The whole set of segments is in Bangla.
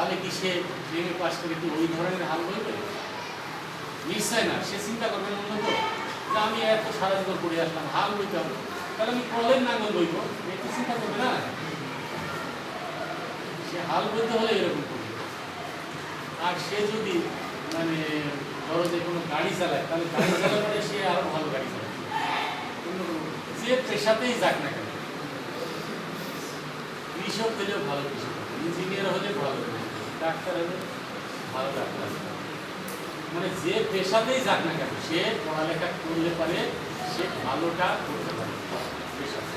তাহলে কি সে প্রেমে পাশ করে কি ওই ধরনের হাল বলবে নিশ্চয় না, সে চিন্তা করবে মূলত যে আমি এত সারা জীবন করে আসলাম, হাল বইতে হবে। তাহলে আমি কলের নাঙ্গল বইব একটু চিন্তা করবে না। সে হাল বইতে হলে এরকম করবে। আর সে যদি মানে ধরো যে কোনো গাড়ি চালায়, তাহলে গাড়ি চালালে সে আরও ভালো গাড়ি চালায়। যে পেশাতেই যাক না কেন। কৃষক হলেও ভালো কৃষক, ইঞ্জিনিয়ার হলে ভালো ডাক্তার হলে ভালো ডাক্তার মানে যে পেশাতেই যাক না কেন, সে পড়ালেখা করলে পারে, সে ভালোটা করতে পারে। পেশাতে।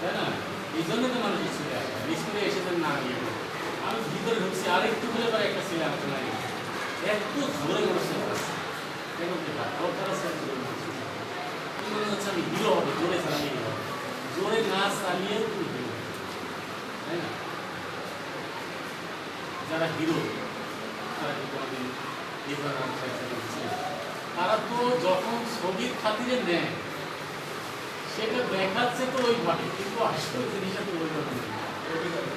তাই না? এই জন্য তো মানুষ স্কুলে আসে। স্কুলে এসে তো না গিয়ে আমি ভিতরে ঢুকছি আর একটু হলে পরে একটা ছেলে আমাকে না একটু জোরে মানুষ কেন কি দরকার আছে এত মনে হচ্ছে আমি হিরো হবে, জোরে হবে জোরে না চালিয়ে তুমি তাই না? যারা হিরো, তারা তো যখন ছবির খাতিরে নেয়, সেটা দেখাচ্ছে তো ওই ওইভাবে কিন্তু আসলে জিনিসটা তো ওইভাবে।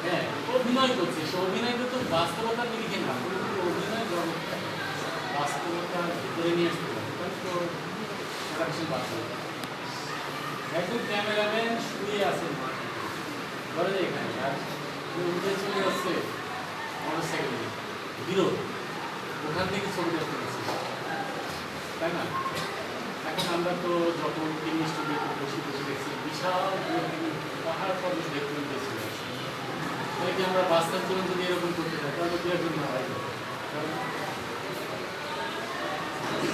হ্যাঁ অভিনয় করছে, সে অভিনয় তো বাস্তবতার নিরিখে না অভিনয় জগৎটা বাস্তবতার নিয়ে আসতে তাহলে তো বাস্তবতা। একজন ক্যামেরাম্যান শুয়ে আছে মাঠে ধরে যায় এখানে, আর উঠে চলে যাচ্ছে মোটর সাইকেলে হিরো ওখান থেকে ছবি দেখতে পাচ্ছি তাই না? এখন আমরা তো যখন টিভি স্টুডিওতে বসে বসে দেখছি বিশাল পাহাড় পর্বত দেখতে পেয়েছি তাই কি আমরা বাস্তব জীবন যদি এরকম করতে চাই তাহলে দু একজন হয়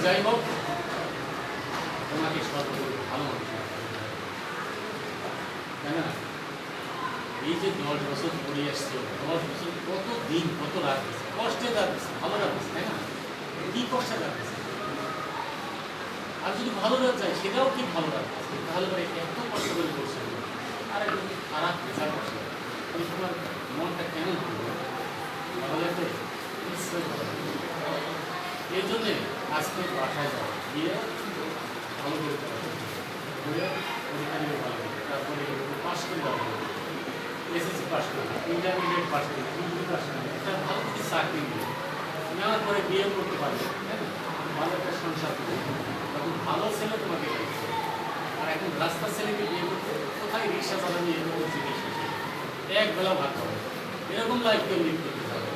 যাই হোক, তোমাকে সর্বোপরি ভালো মানুষ হতে হবে। তাই না এই যে দশ বছর পড়ে আসছে দশ বছর কত দিন কত রাত কষ্টে রাত ভালো গেছে তাই না? কি কষ্টে রাত আর যদি ভালো রাত যায়, সেটাও কি ভালো রাত গেছে তাহলে পরে এত কষ্ট করে করছে আর একদম খারাপ রেজাল্ট আসে তাহলে তোমার মনটা কেন ভালো লাগবে? এই জন্যে আজকে বাসায় যাও গিয়ে ভালো করে পরীক্ষা দিলে ভালো তারপরে পাস করে এসএসসি পাস করবে ইন্টারমিডিয়েট পাস করবে ডিগ্রি পাস করবে একটা ভালো কিছু চাকরি নেবে নেওয়ার পরে বিয়ে করতে পারবে হ্যাঁ? ভালো একটা সংসার করবে তখন ভালো ছেলে তোমাকে আর এখন রাস্তার ছেলেকে বিয়ে করতে কোথায় রিক্সা চালানি এরকম জিনিস এক বেলা ভাত হবে এরকম লাইফ কেউ লিড করতে পারবে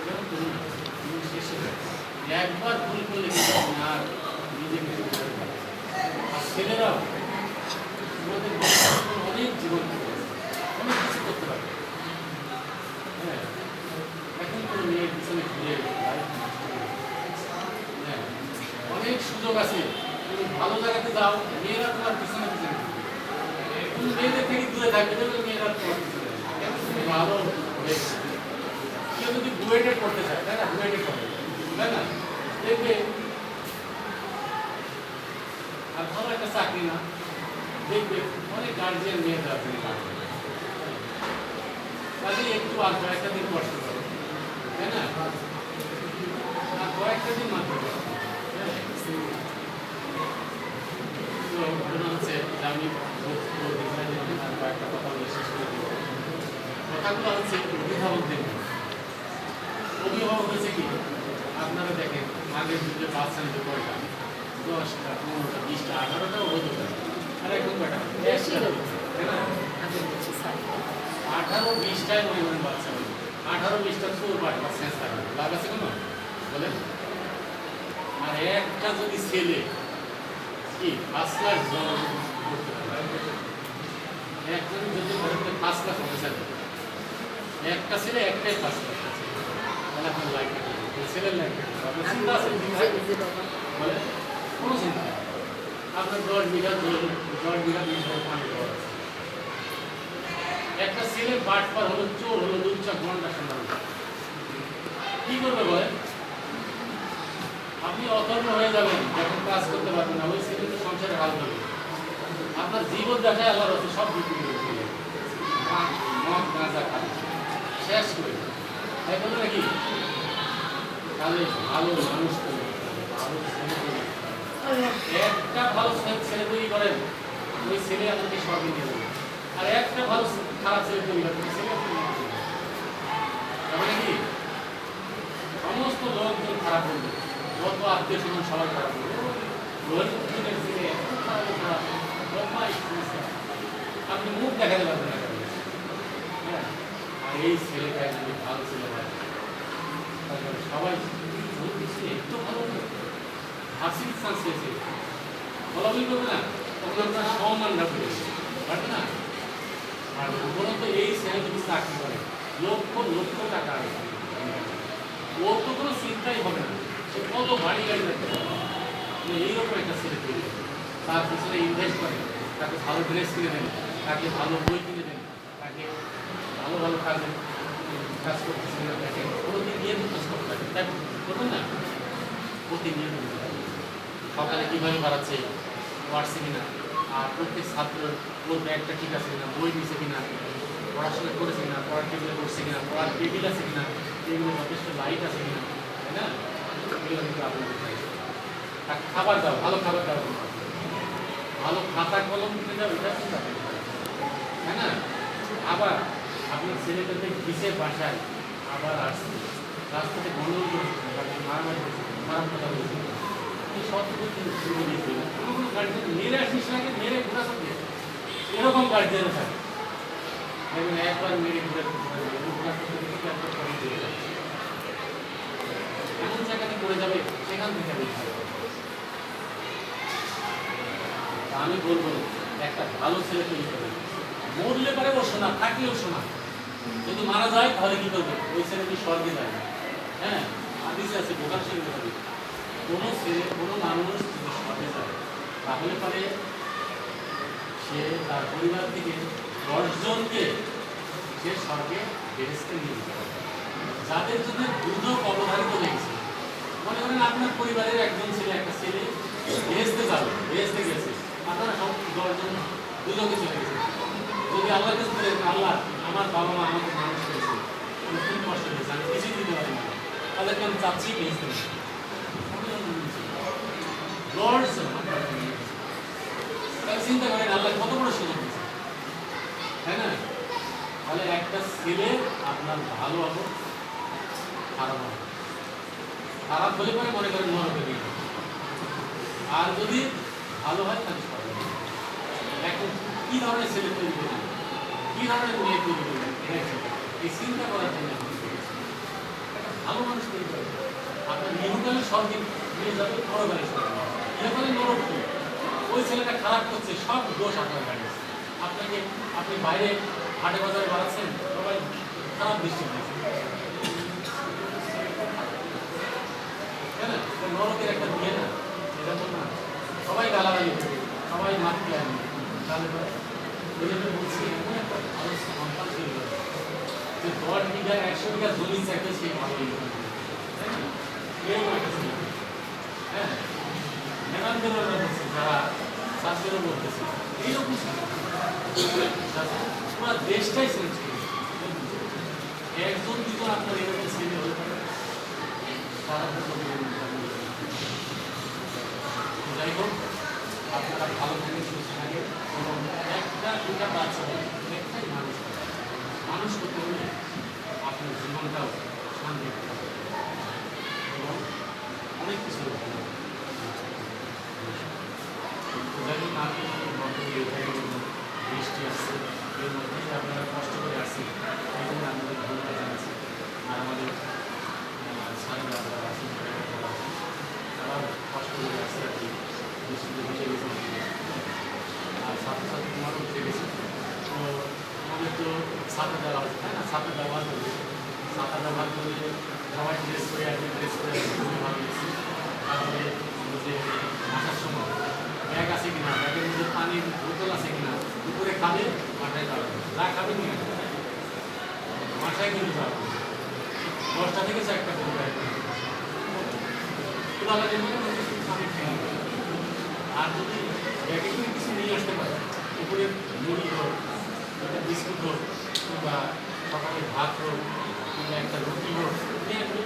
এরকম না। শেষ একবার ভুল করলে আর নিজেকে। আর ছেলেরাও তোমাদের অনেক জীবন থেকে গেছে। অনেক কিছু করতে করে অনেক সুযোগ আছে। তুমি ভালো জায়গাতে যাও, মেয়েরা তোমার পিছনে পিছনে তুমি মেয়েদের থেকে দূরে থাকবে দেখবে মেয়েরা তোমার পিছনে ভালো কেউ যদি বুয়েটে পড়তে চায়, তাই না? বুয়েটে পড়ে। তাই না? দেখবে, আর ভালো একটা চাকরি না। দেখবে, অনেক গার্জিয়ান মেয়েদের আছে কাজে একটু আর কয়েকটা দিন কষ্ট করো তাই না? আর কয়েকটা দিন মাত্র করো। হচ্ছে আমি কয়েকটা কথা বলে শেষ করে দেবো কথাগুলো হচ্ছে অভিভাবক হয়েছে কি? আপনারা দেখেন, আগের যুগে বাচ্চা নিতে দশটা পনেরোটা বিশটা আঠারোটাও হতো না। আর এখন কয়টা একটা তাই না বিশটায় মনে করেন বাচ্চা হলো আঠারো বিশটা চোর সেন্স থাকবে লাভ আছে কোনো? বলেন। আর একটা যদি ছেলে কি ক্লাস করতে পারে? একজন যদি ফার্স্ট ক্লাস অফিসার একটা ছেলে একটাই ক্লাস আছে। তাহলে আপনার লাইফ ছেলের লাইফ চিন্তা আছে? বলে কোনো চিন্তা আপনার দশ বিঘা দশ বিঘা বিশ পানি দেওয়া আছে। একটা ছেলে বাট পার হলো চোর হলো দুই চার ঘণ্টা সন্ধান কি করবে বলে আপনি অকর্ম হয়ে যাবেন, যখন কাজ করতে পারবেন না, ওই ছেলে তো সংসারে হাল ধরবে আপনার জীবন দেখায় আল্লাহর হচ্ছে সব বিক্রি করে মদ, গাঁজা শেষ করে। তাই নাকি? তাহলে ভালো মানুষ হবে। একটা ভালো ছেলে তৈরি করেন, ওই ছেলে আপনাকে সবই দিয়ে দেবে। আর একটা ভালো খারাপ ছেলে পরিবার থেকে কি? সমস্ত লোকজন খারাপ করবে যত আত্মীয় স্বজন সবাই খারাপ করবে আপনি মুখ দেখাতে পারবেন হ্যাঁ? আর এই ছেলেটা যদি ভালো ছেলে হয় তারপরে সবাই একটু ভালো হাসির চান্স পেয়েছে বলা বলি করবে না। তখন আপনার সম্মান রাখবে পারবে না? আর উপরন্ত এই ছেলে যদি চাকরি করে। লক্ষ লক্ষ টাকা ওর তো কোনো চিন্তাই হবে না। সে কত বাড়ি গাড়ি রাখতে মানে এইরকম একটা ছেলে তৈরি। তার পিছনে ইনভেস্ট করে। তাকে ভালো ড্রেস কিনে দেন তাকে ভালো বই কিনে দেন তাকে ভালো ভালো কাজে কাজ করতেছে না তাকে প্রতিনিয়ত কাজ করতে থাকে তাই করবেন না? প্রতিনিয়ত সকালে কীভাবে বাড়াচ্ছে? পারছে কিনা? আর প্রত্যেক ছাত্র ওর ব্যাগটা ঠিক আছে কিনা, বই নিছে কিনা, পড়াশোনা করেছে কিনা, পড়ার টেবিলে করছে কিনা, পড়ার টেবিল আছে কিনা টেবিলে যথেষ্ট লাইট আছে কিনা, তাই না? এগুলো কিন্তু আপনি খাবার দাও, ভালো খাবার দাও। ভালো খাতা কলম কিনে দাও, এটা কিন্তু আপনি তাই না? আবার আপনার ছেলেটাকে কিসের বাসায়, আবার আসছে, রাস্তাতে তাকে মারামারি করেছে। মেরে আসিস ঘোরা এরকম দেখবেন একবার ঘুরে যাবে সেখান থেকে আমি বলব, একটা ভালো ছেলে তৈরি করবে। মরলে পারে ও শোনা থাকলেও শোনা যদি মারা যায়, তাহলে কি করবে? ওই ছেলেটি স্বর্গে যায়। হ্যাঁ আদিসে আছে বোকার হবে কোনো ছেলে, কোনো মানুষ যদি স্বর্গে যায়, তাহলে পরে সে তার পরিবার থেকে দশজনকে সে স্বর্গে বেরেস্তে নিয়ে যেতে যাদের জন্য দুর্যোগ অবধারিত হয়েছে। মনে করেন আপনার পরিবারের একজন ছেলে, একটা ছেলে বেহেস্তে যাবে বেহেস্তে গেছে। আপনারা সব দশজন দুজনকে চলে গেছে। যদি আল্লাহর কাছে বলেন, আল্লাহ, আমার বাবা মা আমাকে মানুষ করেছে খুব কষ্ট হয়েছে আমি কিছুই দিতে পারি না। তাদেরকে আমি চাচ্ছি বেহেস্তে তাহলে চিন্তা করেন আল্লাহ কত বড় সুযোগ তাই না? তাহলে একটা ছেলে আপনার ভালো হবে, খারাপ হবে। খারাপ হলে পরে মনে করেন আর যদি ভালো হয়, তাহলে এখন কি ধরনের ছেলে তৈরি করবেন কি ধরনের মেয়ে তৈরি করবেন এটাই এই চিন্তা করার জন্য ভালো মানুষ আপনার ইহকালে স্বর্গে নিয়ে যাবে স্বর্গে নিয়ে ইহকালে নরক ওই ছেলেটা খারাপ করছে, সব দোষ আপনার গাড়ি আপনাকে, আপনি বাইরে হাটে বাজারে বাড়াচ্ছেন, সবাই খারাপ দৃষ্টি দিয়েছে। নরকের একটা বিয়ে না, এটা তো না। সবাই গালাগালি সবাই মারতে আনবে তাহলে ওই জন্য বলছি, এমন একটা ভালো সন্তান যে দশ বিঘা একশো বিঘা জমি চাইতে সেই ভালো হ্যাঁ? যারা ছাত্ররা বলতেছে এইরকম। পুরো দেশটাই চেঞ্জ একজন দুজন আপনার এরকম ছেলে হতে পারে যাই হোক আপনারা ভালো থেকে সুস্থ থাকে এবং একটা দুটা বাচ্চা একটাই মানুষ। মানুষ করতে হলে আপনার জীবনটাও শান্তি পেতে হবে। এবং অনেক কিছু করতে হবে। তো যাই হোক আমি বর্তমানে এখানে বৃষ্টি আসছে এর মধ্যে আপনারা কষ্ট করে আসছি এই জন্য আপনাদের ধন্যবাদ জানাচ্ছি আর আমাদের স্বামীরা কষ্ট করে আসছে আর কি বৃষ্টিতে ভিজে আর ছাত্রছাত্রী তোমারও ভিজে গেছে তো আমাদের তো ছাতা দেওয়া হচ্ছে তাই না ছাতা ব্যবহার করবে ছাতা ব্যবহার করলে সবাই ড্রেস করে আসবে ড্রেস করে ভালো লাগছে তারপরে যে আসার সময় ব্যাগ আছে কিনা? ব্যাগের মধ্যে পানির বোতল আছে কিনা? দুপুরে খাবে মাথায় যাবে। যা খাবে নিয়ে আসবে। মাথায় কিন্তু যাবে। দশটা থেকে চারটা পর্যন্ত খেয়ে আর যদি ব্যাগে করে কিছু নিয়ে আসতে পারে উপরে মুড়ি হোক, একটা বিস্কুট হোক, কিংবা সকালে ভাত হোক, কিংবা একটা রুটি হোক নিয়ে আসবে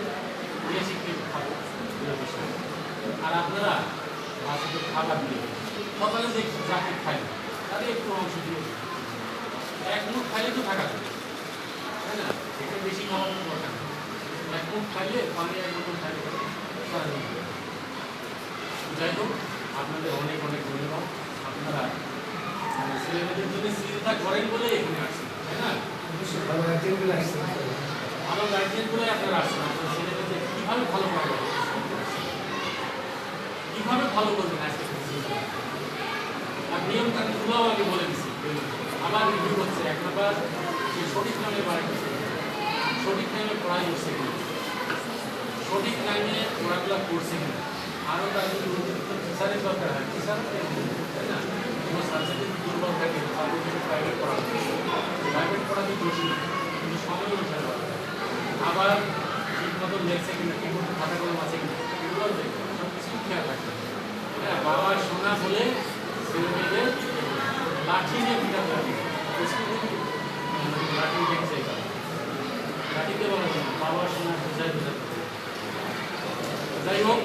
নিয়ে খেয়ে খাব। আর আপনারা বাচ্চাকে খাবার দিয়ে সকালে যে যাকে খাই তাদের একটু অংশ দিয়ে। এক মুখ খাইলে তো থাকা যাবে তাই না? এটা বেশি খাওয়ার কোনো দরকার এক মুখ খাইলে পানি এক বোতল খাইলে যাই হোক আপনাদের অনেক অনেক ধন্যবাদ। আপনারা মানে ছেলেমেয়েদের জন্য চিন্তা করেন বলে এখানে আসছেন তাই না? ভালো গার্জিয়ানগুলো আসছে। ভালো গার্জিয়ানগুলোই আপনারা আসছেন আপনার ছেলেমেয়েদের কীভাবে ভালো পড়াবেন কীভাবে ভালো করবেন আজকে? করে? আর নিয়ম কানুনগুলোও আগে বলে দিচ্ছি আবার রিভিউ হচ্ছে এক নাম্বার যে সঠিক নামে বাড়ি সঠিক টাইমে পড়াই হচ্ছে কিনা সঠিক টাইমে পড়াগুলো করছে কিনা আরও তার যদি টিচারের দরকার হয় টিচার তাই না? কোনো সাবজেক্টে দুর্বল থাকে তাদের জন্য প্রাইভেট পড়াবে প্রাইভেট পড়াতে দোষ কিন্তু সময় অনুসারে আবার ঠিক মতো লেখছে কিনা ঠিক মতো খাতা কলম আছে কিনা এগুলো সব কিছু খেয়াল রাখতে। হ্যাঁ বাবা শোনা বলে ছেলে মেয়েদের লাঠি নিয়ে হবে স্কুলে লাঠি দেখছে এটা লাঠিতে বলা। যাই হোক